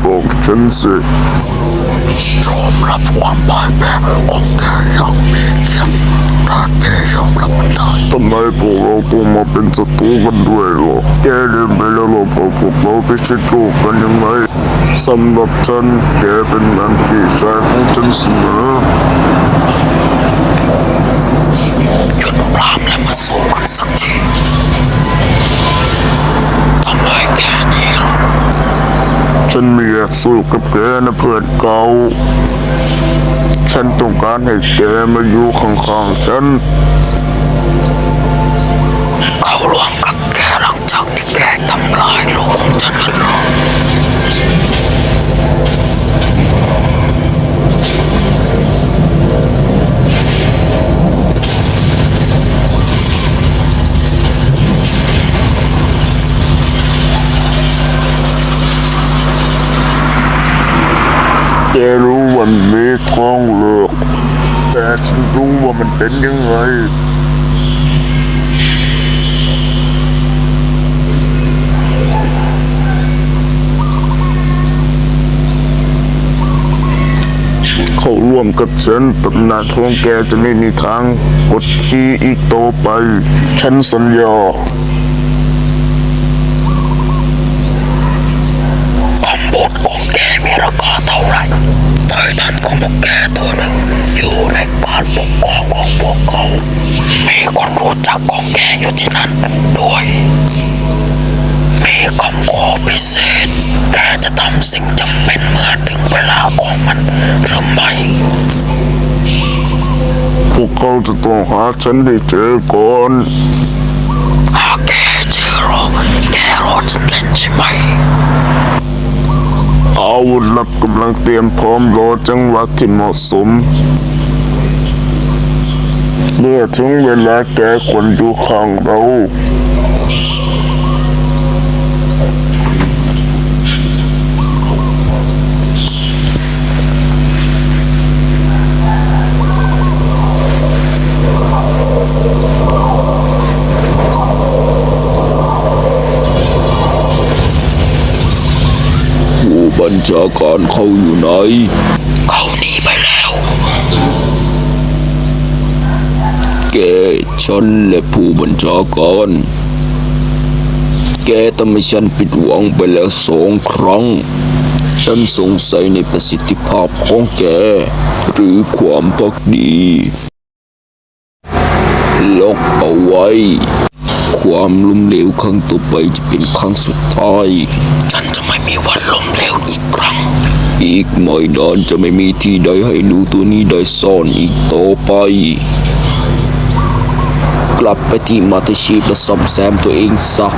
เป็นผู้แกบอกฉันสิยอมรับความพ่ายแพ้ของแกอย่างมีเกียรติถ้าแกยอมรับมันได้ทำไมพวกเราต้องมาเป็นศัตรูกันด้วยหรอแกเดินไปแล้วเราพอพวกเราไปชิดโลกกันยังไงสำหรับฉันแกเป็นเหมือนพี่ชายของฉันเสมอ ฉันไม่อยากสู้กับแกนะเพื่อนเก่า ฉันต้องการให้แกมาอยู่ข้างๆฉัน แกรู้ว่ามันมีท้องเลือกแต่ฉันรู้ว่ามันเป็นยังไงเขาร่วมกับฉันตำนานท้องแกจะไม่มีทาง กดขี่อีกต่อไป ฉันสัญญา ของพวกแกตัวหนึ่งอยู่ในการปกครองของพวกเขามีคนรู้จักของแกอยู่ที่นั่นด้วย มีคำขอพิเศษ แกจะทำสิ่งจำเป็นเมื่อถึงเวลาของมันหรือไม่พวกเขาจะต้องหาฉันให้เจอก่อนหากแก ลับกำลังเตรียมพร้อมรอจังหวะที่เหมาะสม เมื่อถึงเวลาแกควรอยู่ข้างเรา ชาการเขาอยู่ไหน เขาหนีไปแล้ว แกฉันและผู้บัญชาการ แกทำให้ฉันผิดหวังไปแล้วสองครั้ง ฉันสงสัยในประสิทธิภาพของแก หรือความพักดี ล็อกเอาไว้ ความล้มเหลวครั้งต่อไปจะเป็นครั้งสุดท้าย ฉันจะไม่มีวันล้มเหลวอีกครั้ง อีกไม่นานจะไม่มีที่ใดให้หนูตัวนี้ได้ซ่อนอีกต่อไปกลับไปที่มาเตชีพและซ่อมแซมตัวเองซะ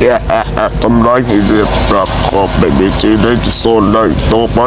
แอะแอะทำร้ายให้เรียบปรับขอบไม่มีที่ใดจะโซนได้ต่อไป